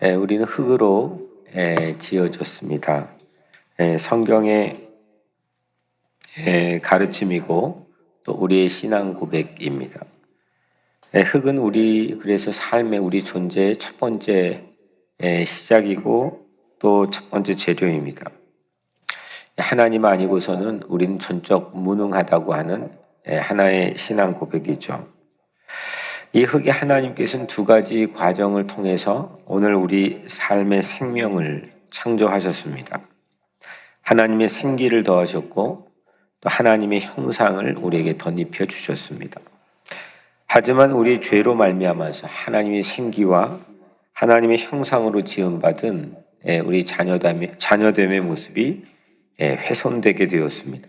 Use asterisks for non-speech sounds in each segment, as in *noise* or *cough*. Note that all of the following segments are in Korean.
에, 우리는 흙으로 에, 지어졌습니다. 에, 성경의 에, 가르침이고 또 우리의 신앙 고백입니다. 에, 흙은 우리 그래서 삶의 우리 존재의 첫 번째 에, 시작이고 또 첫 번째 재료입니다. 하나님 아니고서는 우리는 전적 무능하다고 하는 에, 하나의 신앙 고백이죠. 이 흙이 하나님께서는 두 가지 과정을 통해서 오늘 우리 삶의 생명을 창조하셨습니다. 하나님의 생기를 더하셨고 또 하나님의 형상을 우리에게 덧입혀 주셨습니다. 하지만 우리 죄로 말미암아서 하나님의 생기와 하나님의 형상으로 지음받은 예, 우리 자녀됨의, 자녀됨의 모습이 예, 훼손되게 되었습니다.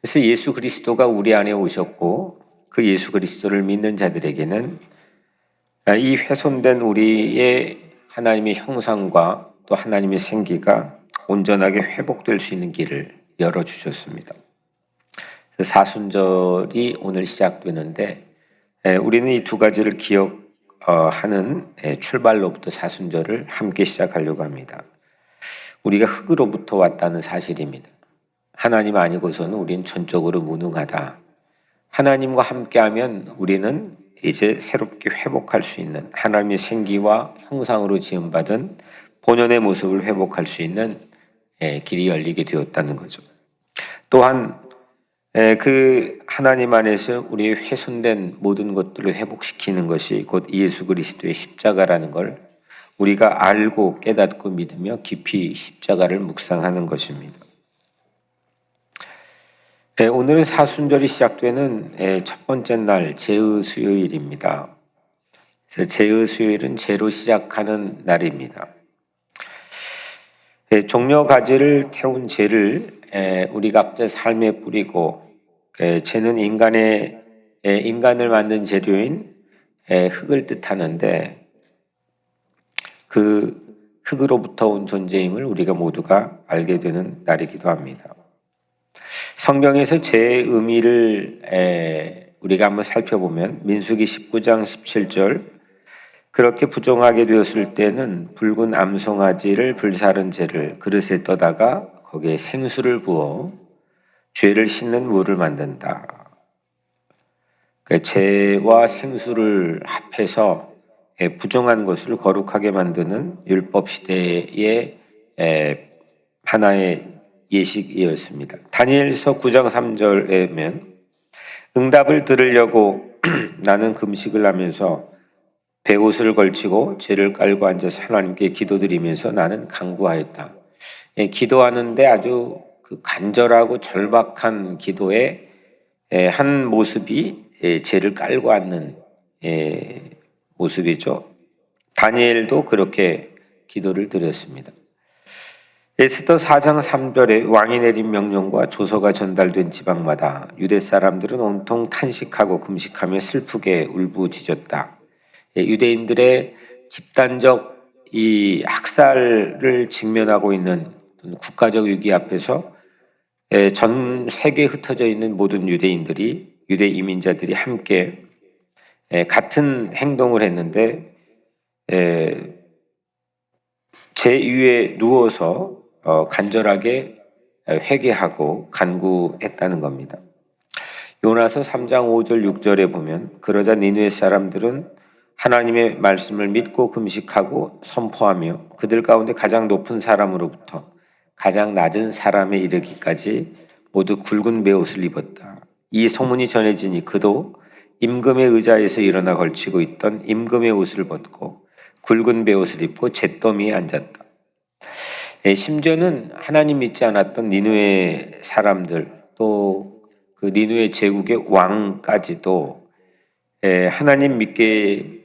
그래서 예수 그리스도가 우리 안에 오셨고 그 예수 그리스도를 믿는 자들에게는 이 훼손된 우리의 하나님의 형상과 또 하나님의 생기가 온전하게 회복될 수 있는 길을 열어 주셨습니다. 사순절이 오늘 시작되는데 우리는 이 두 가지를 기억하는 출발로부터 사순절을 함께 시작하려고 합니다. 우리가 흙으로부터 왔다는 사실입니다. 하나님 아니고서는 우리는 전적으로 무능하다. 하나님과 함께하면 우리는 이제 새롭게 회복할 수 있는 하나님의 생기와 형상으로 지음받은 본연의 모습을 회복할 수 있는 예, 길이 열리게 되었다는 거죠. 또한 예, 그 하나님 안에서 우리의 훼손된 모든 것들을 회복시키는 것이 곧 예수 그리스도의 십자가라는 걸 우리가 알고 깨닫고 믿으며 깊이 십자가를 묵상하는 것입니다. 네, 오늘은 사순절이 시작되는 예, 첫 번째 날 제의 수요일입니다. 제의 수요일은 제로 시작하는 날입니다. 예, 종려 가지를 태운 죄를 예, 우리 각자 삶에 뿌리고 죄는 인간의 인간을 만든 재료인 흙을 뜻하는데 그 흙으로부터 온 존재임을 우리가 모두가 알게 되는 날이기도 합니다. 성경에서 제 의미를 우리가 한번 살펴보면 민수기 19장 17절 그렇게 부정하게 되었을 때는 붉은 암송아지를 불사른 재를 그릇에 떠다가 거기에 생수를 부어 죄를 씻는 물을 만든다. 그 죄와 생수를 합해서 부정한 것을 거룩하게 만드는 율법 시대의 하나의 예식이었습니다. 다니엘서 9장 3절에면 응답을 들으려고 *clears throat* 나는 금식을 하면서 배옷을 걸치고 죄를 깔고 앉아서 하나님께 기도드리면서 나는 강구하였다. 예, 기도하는데 아주 그 간절하고 절박한 기도의 예, 한 모습이 예, 죄를 깔고 앉는 예, 모습이죠. 다니엘도 그렇게 기도를 드렸습니다. 에스더 4장 3절에 왕이 내린 명령과 조서가 전달된 지방마다 유대 사람들은 온통 탄식하고 금식하며 슬프게 울부짖었다. 예, 유대인들의 집단적 이 학살을 직면하고 있는 국가적 위기 앞에서 예, 전 세계에 흩어져 있는 모든 유대인들이 유대 이민자들이 함께 예, 같은 행동을 했는데 제 위에 누워서 어, 간절하게 회개하고 간구했다는 겁니다. 요나서 3장 5절 6절에 보면 그러자 니누의 사람들은 하나님의 말씀을 믿고 금식하고 선포하며 그들 가운데 가장 높은 사람으로부터 가장 낮은 사람에 이르기까지 모두 굵은 베옷을 입었다. 이 소문이 전해지니 그도 임금의 의자에서 일어나 걸치고 있던 임금의 옷을 벗고 굵은 베옷을 입고 잿더미에 앉았다. 예, 심지어는 하나님 믿지 않았던 니누의 사람들 또 그 니누의 제국의 왕까지도 예, 하나님 믿게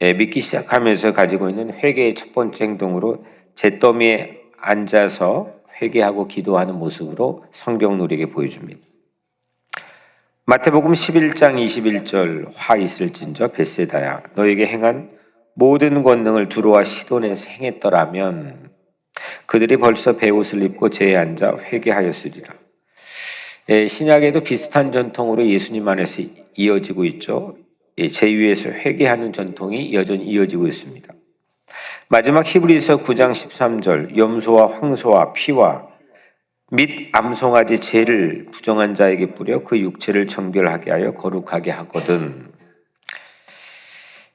예, 믿기 시작하면서 가지고 있는 회개의 첫 번째 행동으로 잿더미에 앉아서 회개하고 기도하는 모습으로 성경 우리에게 보여줍니다. 마태복음 11장 21절 화 있을진저 베세다야 너에게 행한 모든 권능을 두루와 시돈에서 행했더라면 그들이 벌써 베옷을 입고 제에 앉아 회개하였으리라. 예, 신약에도 비슷한 전통으로 예수님 안에서 이어지고 있죠. 예, 제 위에서 회개하는 전통이 여전히 이어지고 있습니다. 마지막 히브리서 9장 13절 염소와 황소와 피와 및 암송아지 죄를 부정한 자에게 뿌려 그 육체를 정결하게 하여 거룩하게 하거든.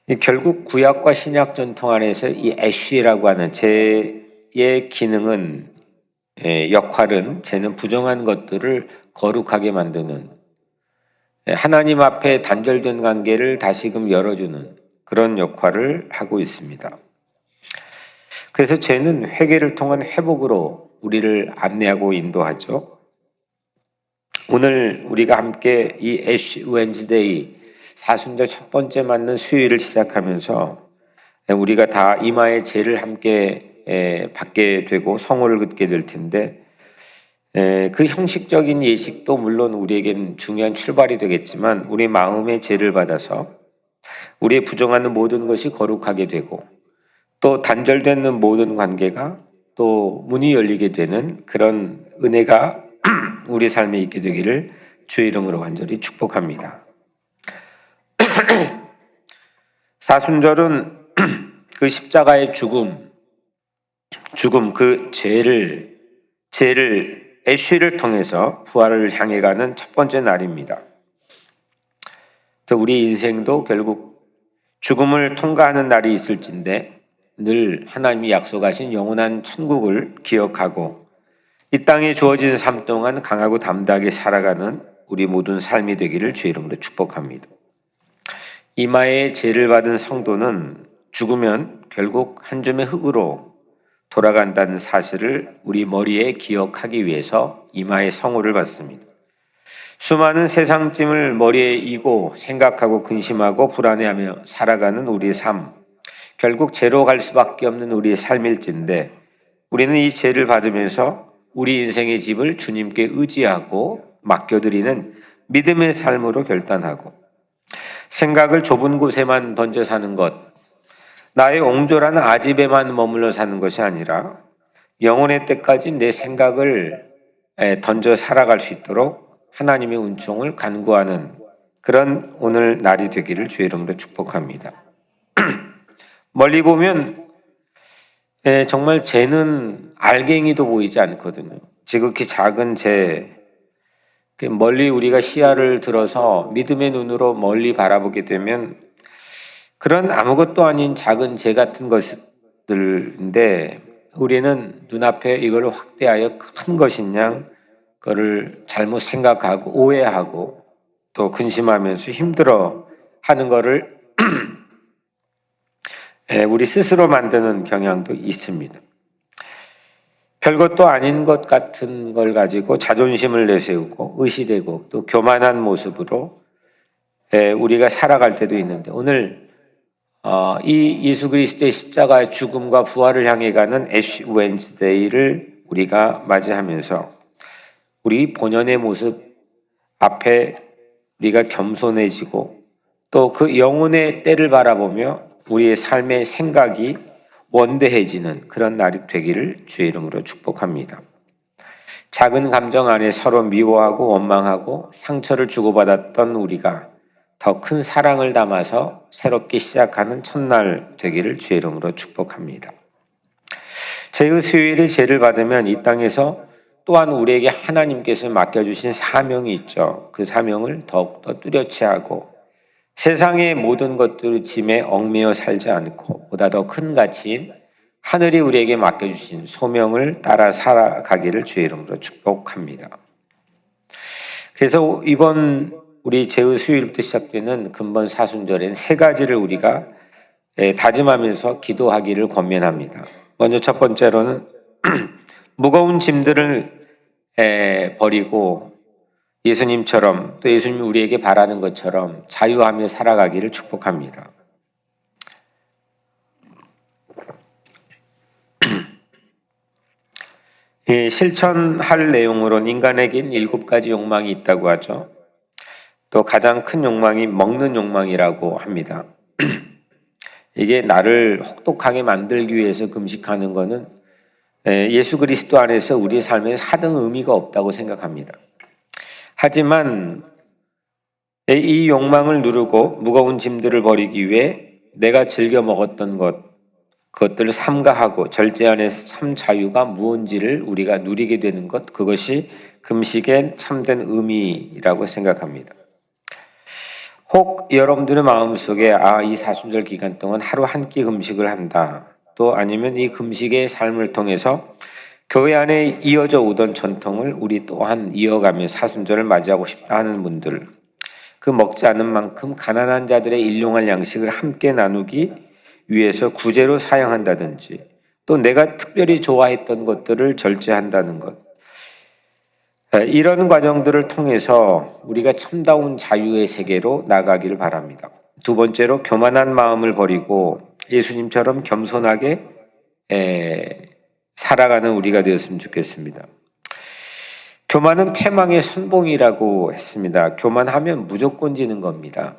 이 결국 구약과 신약 전통 안에서 이 애쉬라고 하는 죄 의 기능은 예, 역할은 죄는 부정한 것들을 거룩하게 만드는 예, 하나님 앞에 단절된 관계를 다시금 열어주는 그런 역할을 하고 있습니다. 그래서 죄는 회개를 통한 회복으로 우리를 안내하고 인도하죠. 오늘 우리가 함께 이 애쉬 웬즈데이 사순절 첫 번째 맞는 수요일을 시작하면서 우리가 다 이마의 죄를 함께 에, 받게 되고 성호를 긋게 될 텐데 에, 그 형식적인 예식도 물론 우리에겐 중요한 출발이 되겠지만 우리 마음의 죄를 받아서 우리의 부정하는 모든 것이 거룩하게 되고 또 단절되는 모든 관계가 또 문이 열리게 되는 그런 은혜가 *clears throat* 우리 삶에 있게 되기를 주의 이름으로 간절히 축복합니다. *clears throat* 사순절은 *clears throat* 그 십자가의 죽음, 죽음 그 죄를 죄를 애쉬를 통해서 부활을 향해 가는 첫 번째 날입니다. 또 우리 인생도 결국 죽음을 통과하는 날이 있을진데 늘 하나님이 약속하신 영원한 천국을 기억하고 이 땅에 주어진 삶 동안 강하고 담대하게 살아가는 우리 모든 삶이 되기를 주의 이름으로 축복합니다. 이마에 죄를 받은 성도는 죽으면 결국 한 줌의 흙으로 돌아간다는 사실을 우리 머리에 기억하기 위해서 이마에 성호를 받습니다. 수많은 세상 짐을 머리에 이고 생각하고 근심하고 불안해하며 살아가는 우리의 삶, 결국 죄로 갈 수밖에 없는 우리의 삶일진데 우리는 이 죄를 받으면서 우리 인생의 집을 주님께 의지하고 맡겨드리는 믿음의 삶으로 결단하고 생각을 좁은 곳에만 던져 사는 것, 나의 옹졸한 아집에만 머물러 사는 것이 아니라 영혼의 때까지 내 생각을 던져 살아갈 수 있도록 하나님의 은총을 간구하는 그런 오늘 날이 되기를 주의 이름으로 축복합니다. *clears throat* 멀리 보면 정말 죄는 알갱이도 보이지 않거든요. 지극히 작은 죄, 멀리 우리가 시야를 들어서 믿음의 눈으로 멀리 바라보게 되면 그런 아무것도 아닌 작은 죄 같은 것들인데 우리는 눈앞에 이걸 확대하여 큰 것인 양 그거를 잘못 생각하고 오해하고 또 근심하면서 힘들어 하는 것을 *clears throat* 우리 스스로 만드는 경향도 있습니다. 별것도 아닌 것 같은 걸 가지고 자존심을 내세우고 의시되고 또 교만한 모습으로 우리가 살아갈 때도 있는데 오늘 어, 이 예수 그리스도의 십자가의 죽음과 부활을 향해 가는 애쉬 웬즈데이를 우리가 맞이하면서 우리 본연의 모습 앞에 우리가 겸손해지고 또 그 영혼의 때를 바라보며 우리의 삶의 생각이 원대해지는 그런 날이 되기를 주의 이름으로 축복합니다. 작은 감정 안에 서로 미워하고 원망하고 상처를 주고받았던 우리가 더 큰 사랑을 담아서 새롭게 시작하는 첫날 되기를 주의 이름으로 축복합니다. 제의 수요일에 죄를 받으면 이 땅에서 또한 우리에게 하나님께서 맡겨주신 사명이 있죠. 그 사명을 더욱더 뚜렷이 하고 세상의 모든 것들을 짐에 얽매여 살지 않고 보다 더 큰 가치인 하늘이 우리에게 맡겨주신 소명을 따라 살아가기를 주의 이름으로 축복합니다. 그래서 이번 우리 제의 수요일부터 시작되는 근본 사순절엔 세 가지를 우리가 다짐하면서 기도하기를 권면합니다. 먼저 첫 번째로는 *clears throat* 무거운 짐들을 버리고 예수님처럼 또 예수님이 우리에게 바라는 것처럼 자유하며 살아가기를 축복합니다. *clears throat* 예, 실천할 내용으로는 인간에겐 일곱 가지 욕망이 있다고 하죠. 또 가장 큰 욕망이 먹는 욕망이라고 합니다. *clears throat* 이게 나를 혹독하게 만들기 위해서 금식하는 것은 예수 그리스도 안에서 우리 삶에 사등 의미가 없다고 생각합니다. 하지만 이 욕망을 누르고 무거운 짐들을 버리기 위해 내가 즐겨 먹었던 것, 그것들을 삼가하고 절제 안에서 참 자유가 무언지를 우리가 누리게 되는 것 그것이 금식의 참된 의미라고 생각합니다. 혹 여러분들의 마음속에 아 이 사순절 기간 동안 하루 한 끼 금식을 한다. 또 아니면 이 금식의 삶을 통해서 교회 안에 이어져 오던 전통을 우리 또한 이어가며 사순절을 맞이하고 싶다 하는 분들 그 먹지 않은 만큼 가난한 자들의 일용할 양식을 함께 나누기 위해서 구제로 사용한다든지 또 내가 특별히 좋아했던 것들을 절제한다는 것 이런 과정들을 통해서 우리가 참다운 자유의 세계로 나가기를 바랍니다. 두 번째로 교만한 마음을 버리고 예수님처럼 겸손하게 살아가는 우리가 되었으면 좋겠습니다. 교만은 패망의 선봉이라고 했습니다. 교만하면 무조건 지는 겁니다.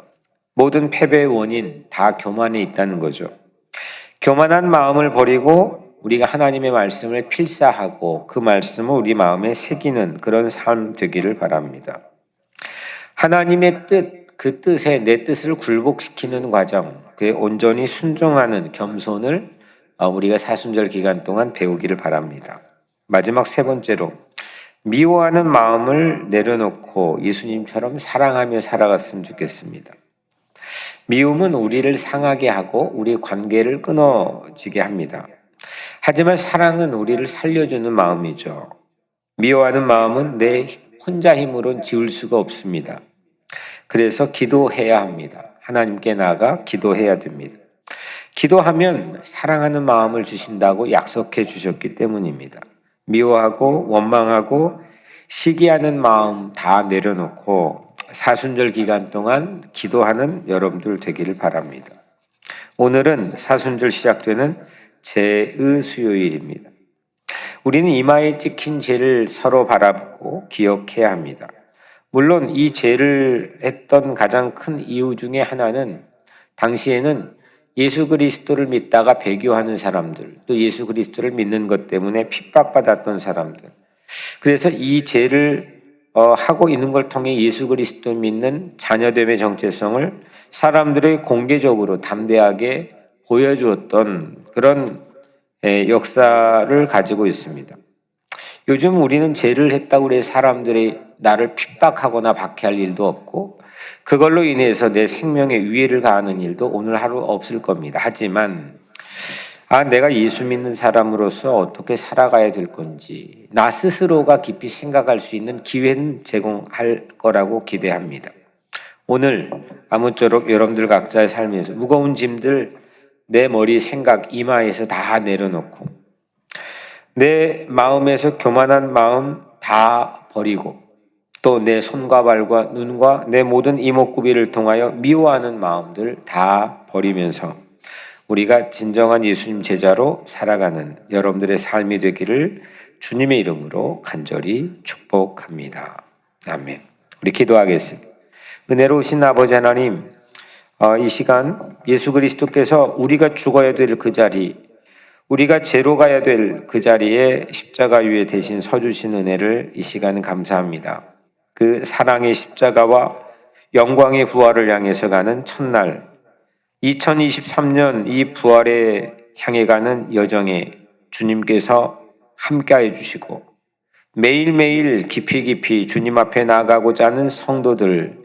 모든 패배의 원인 다 교만에 있다는 거죠. 교만한 마음을 버리고 우리가 하나님의 말씀을 필사하고 그 말씀을 우리 마음에 새기는 그런 삶 되기를 바랍니다. 하나님의 뜻, 그 뜻에 내 뜻을 굴복시키는 과정, 그에 온전히 순종하는 겸손을 어, 우리가 사순절 기간 동안 배우기를 바랍니다. 마지막 세 번째로 미워하는 마음을 내려놓고 예수님처럼 사랑하며 살아갔으면 좋겠습니다. 미움은 우리를 상하게 하고 우리 관계를 끊어지게 합니다. 하지만 사랑은 우리를 살려주는 마음이죠. 미워하는 마음은 내 혼자 힘으로는 지울 수가 없습니다. 그래서 기도해야 합니다. 하나님께 나가 기도해야 됩니다. 기도하면 사랑하는 마음을 주신다고 약속해 주셨기 때문입니다. 미워하고 원망하고 시기하는 마음 다 내려놓고 사순절 기간 동안 기도하는 여러분들 되기를 바랍니다. 오늘은 사순절 시작되는 제의 수요일입니다. 우리는 이마에 찍힌 죄를 서로 바라보고 기억해야 합니다. 물론 이 죄를 했던 가장 큰 이유 중에 하나는 당시에는 예수 그리스도를 믿다가 배교하는 사람들, 또 예수 그리스도를 믿는 것 때문에 핍박받았던 사람들. 그래서 이 죄를 어, 하고 있는 걸 통해 예수 그리스도 믿는 자녀됨의 정체성을 사람들의 공개적으로 담대하게 보여주었던 그런 역사를 가지고 있습니다. 요즘 우리는 죄를 했다고 해 사람들이 나를 핍박하거나 박해할 일도 없고 그걸로 인해서 내 생명에 위해를 가하는 일도 오늘 하루 없을 겁니다. 하지만 아 내가 예수 믿는 사람으로서 어떻게 살아가야 될 건지 나 스스로가 깊이 생각할 수 있는 기회는 제공할 거라고 기대합니다. 오늘 아무쪼록 여러분들 각자의 삶에서 무거운 짐들 내 머리 생각 이마에서 다 내려놓고 내 마음에서 교만한 마음 다 버리고 또 내 손과 발과 눈과 내 모든 이목구비를 통하여 미워하는 마음들 다 버리면서 우리가 진정한 예수님 제자로 살아가는 여러분들의 삶이 되기를 주님의 이름으로 간절히 축복합니다. 아멘. 우리 기도하겠습니다. 은혜로우신 아버지 하나님, 어, 이 시간 예수 그리스도께서 우리가 죽어야 될 그 자리, 우리가 죄로 가야 될 그 자리에 십자가 위에 대신 서주신 은혜를 이 시간 감사합니다. 그 사랑의 십자가와 영광의 부활을 향해서 가는 첫날, 2023년 이 부활에 향해 가는 여정에 주님께서 함께해 주시고 매일매일 깊이 깊이 주님 앞에 나가고자 하는 성도들,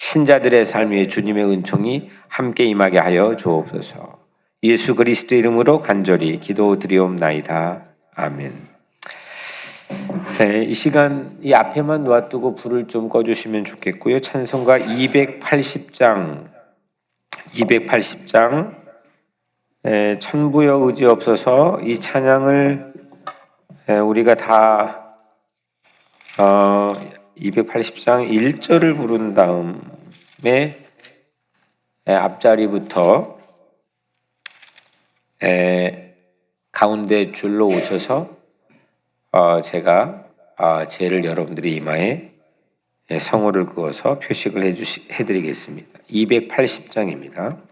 신자들의 삶에 주님의 은총이 함께 임하게 하여 주옵소서. 예수 그리스도 이름으로 간절히 기도드리옵나이다. 아멘. 네, 이 시간 이 앞에만 놓아두고 불을 좀 꺼주시면 좋겠고요. 찬송가 280장, 280장 에, 천부여 의지 없어서 이 찬양을 에, 우리가 다 어, 280장 1절을 부른 다음에 에, 앞자리부터 에, 가운데 줄로 오셔서 어, 제가 어, 죄를 여러분들이 이마에 예, 성호를 그어서 표식을 해드리겠습니다. 280장입니다.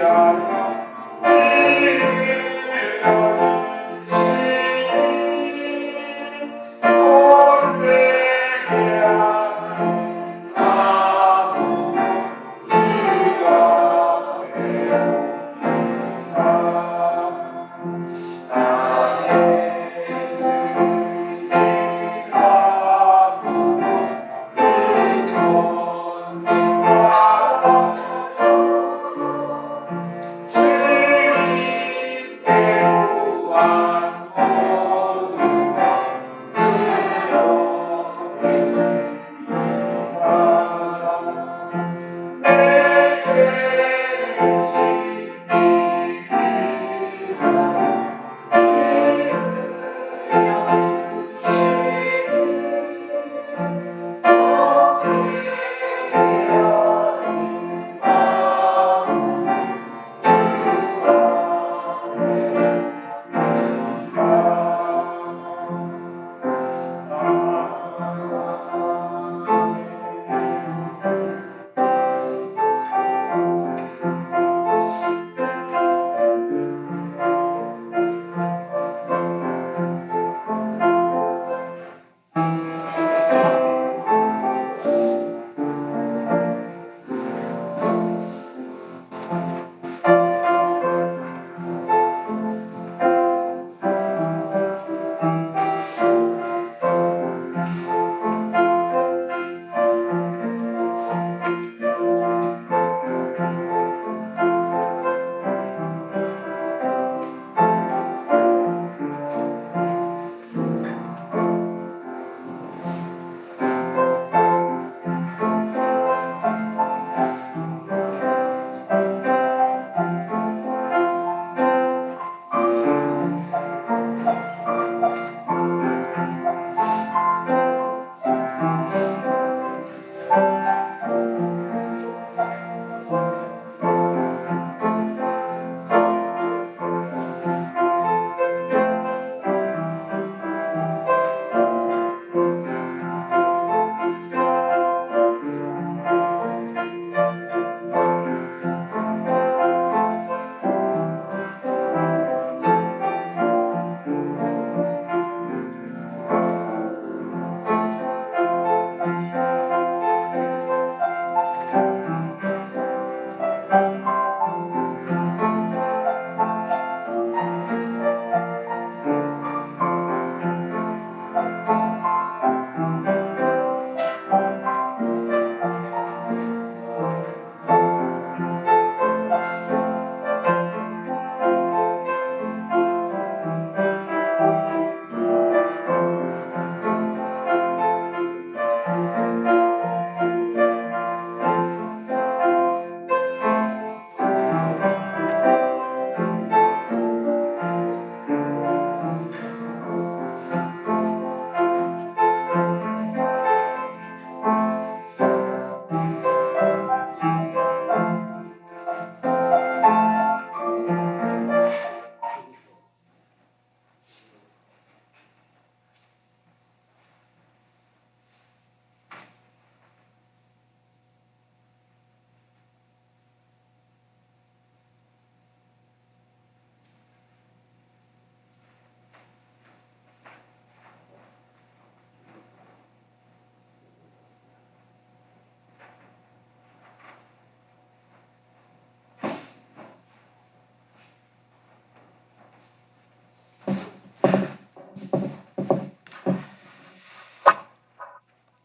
God.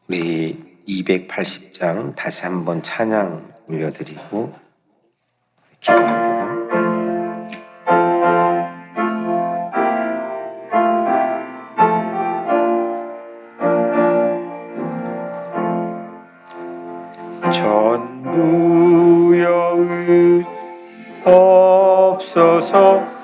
우리 280장 다시 한번 찬양 올려드리고 기도합니다. 전부여 없어서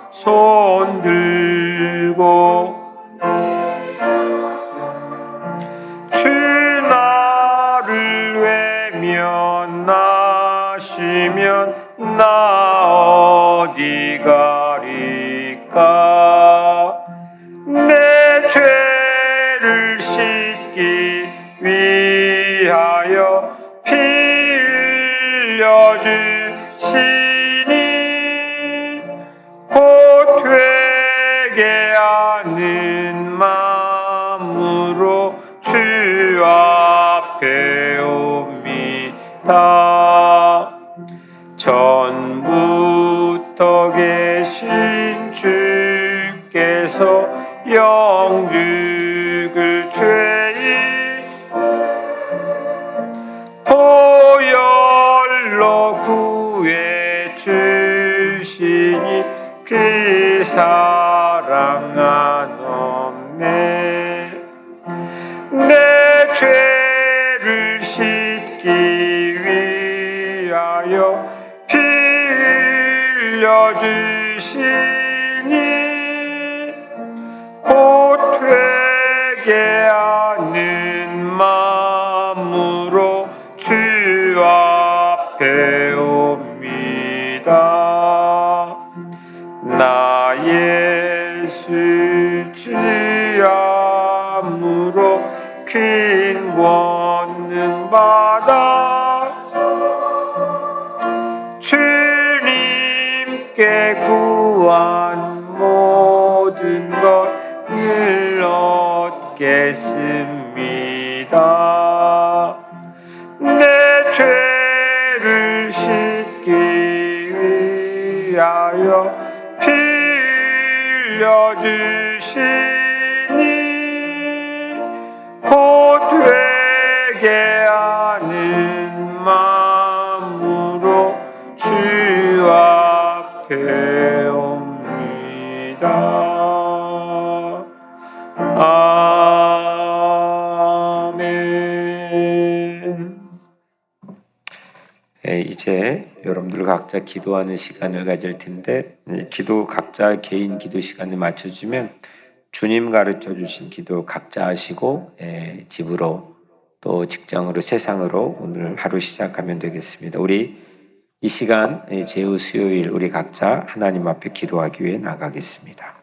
주 앞에 옵니다. 전부터 계신 주께서 영죽을 되 각자 기도하는 시간을 가질 텐데 예, 기도 각자 개인 기도 시간을 맞춰주면 주님 가르쳐 주신 기도 각자 하시고 예, 집으로 또 직장으로 세상으로 오늘 하루 시작하면 되겠습니다. 우리 이 시간 예, 제후 수요일 우리 각자 하나님 앞에 기도하기 위해 나가겠습니다.